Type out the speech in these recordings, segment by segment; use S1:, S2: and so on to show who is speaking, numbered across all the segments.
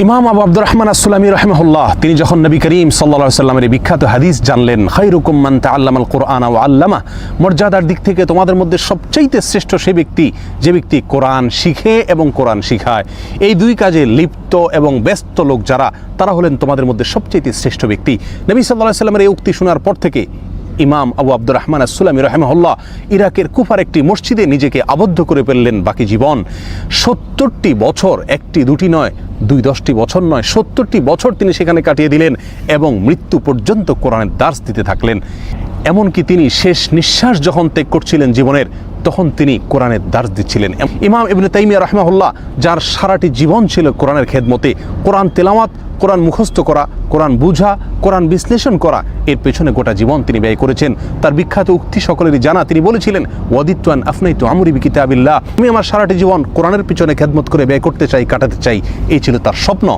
S1: ইমাম আবু আব্দুর রহমান আসসালামী রহমহুল্লাহ, তিনি যখন নবী করিম সাল্লা সাল্লামের বিখ্যাত হাদিস জানলেন খাইরুকুম মান তাআল্লামা আল কোরআন ও আল্লামা, মর্যাদার দিক থেকে তোমাদের মধ্যে সবচাইতে শ্রেষ্ঠ সে ব্যক্তি, যে ব্যক্তি কোরআন শিখে এবং কোরআন শিখায়। এই দুই কাজে লিপ্ত এবং ব্যস্ত লোক যারা, তারা হলেন তোমাদের মধ্যে সবচাইতে শ্রেষ্ঠ ব্যক্তি। নবী সাল্লাহ সাল্লামের এই উক্তি শোনার পর থেকে ইমাম আবু আব্দুর রহমান আসুলামি রহমহল্লা ইরাকের কুফার একটি মসজিদে নিজেকে আবদ্ধ করে ফেললেন বাকি জীবন। সত্তরটি বছর, একটি দুটি নয়, দুই দশটি বছর নয়, সত্তরটি বছর তিনি সেখানে কাটিয়ে দিলেন এবং মৃত্যু পর্যন্ত কোরআনের দাস দিতে থাকলেন। এমনকি তিনি শেষ নিঃশ্বাস যখন ত্যাগ করছিলেন জীবনের, তখন তিনি কোরআনের দাস দিচ্ছিলেন। ইমাম ইবনে তাইমিয়া রহমাহুল্লাহ, যার সারাটি জীবন ছিল কোরআনের খেদমতে, কোরআন তেলাওয়াত, কোরআন মুখস্থ করা, কোরআন বুঝা, কোরআন বিশ্লেষণ করা, এর পেছনে গোটা জীবন তিনি ব্যয় করেছেন। তার বিখ্যাত উক্তি সকলেরই জানা। তিনি বলেছিলেন ওয়াদিত্বান আফনাই তো আমরি কিতাবিল্লাহ আমি আমার সারাটি জীবন কোরআনের পিছনে খেদমত করে ব্যয় করতে চাই, কাটাতে চাই এই ছিল তার স্বপ্ন।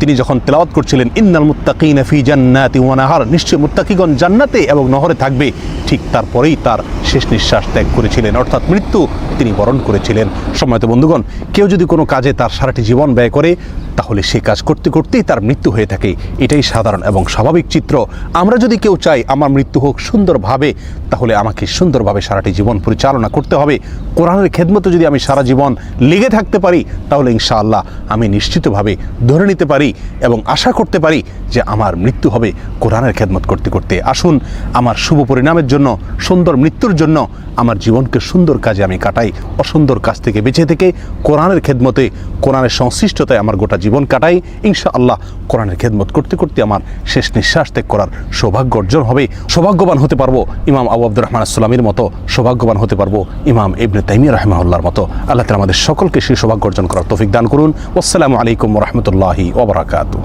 S1: তিনি যখন তেলাওয়াত করছিলেন, ইন্নাল মুত্তাকিনা ফি জান্নাতি ওয়া নাহার নিশ্চয় মুত্তাকিগণ জান্নাতে এবং নহরে থাকবে। ঠিক তারপরেই তার শেষ নিঃশ্বাস ত্যাগ করেছিলেন। অর্থাৎ মৃত্যু তিনি বরণ করেছিলেন। সময়ত বন্ধুগণ, কেউ যদি কোনো কাজে তার সারাটি জীবন ব্যয় করে, তাহলে সেই কাজ করতে করতেই তার মৃত্যু হয়ে থাকে। এটাই সাধারণ এবং স্বাভাবিক চিত্র। আমরা যদি কেউ চাই আমার মৃত্যু হোক সুন্দরভাবে, তাহলে আমাকে সুন্দরভাবে সারাটি জীবন পরিচালনা করতে হবে। কোরআনের খেদমতে যদি আমি সারা জীবন লেগে থাকতে পারি, তাহলে ইনশাআল্লাহ আমি নিশ্চিতভাবে ধরে নিতে পারি এবং আশা করতে পারি যে আমার মৃত্যু হবে কোরআনের খেদমত করতে করতে। আসুন, আমার শুভ পরিণামের জন্য সুন্দর মৃত্যুর জন্য আমার জীবনকে সুন্দর কাজে আমি কাটাই, অসুন্দর কাজ থেকে বেঁচে থেকে কোরআনের খেদমতে, কোরআনের সংশ্লিষ্টতায় আমার গোটা জীবন কাটাই। ইনশা আল্লাহ কোরআনের খেদমত করতে করতে আমার শেষ নিঃশ্বাস ত্যাগ করার সৌভাগ্য অর্জন হবে। সৌভাগ্যবান হতে পারব ইমাম আবু আব্দুর রহমান আসসালামের মতো, সৌভাগ্যবান হতে পারব ইমাম ইবনে তাইমিয়া রহমাউল্লাহর মতো। আল্লাহ তালা আমাদের সকলকে সেই সৌভাগ্য অর্জন করার তৌফিক দান করুন। আসসালামু আলাইকুম রহমতুল্লাহি ওবরাকাতু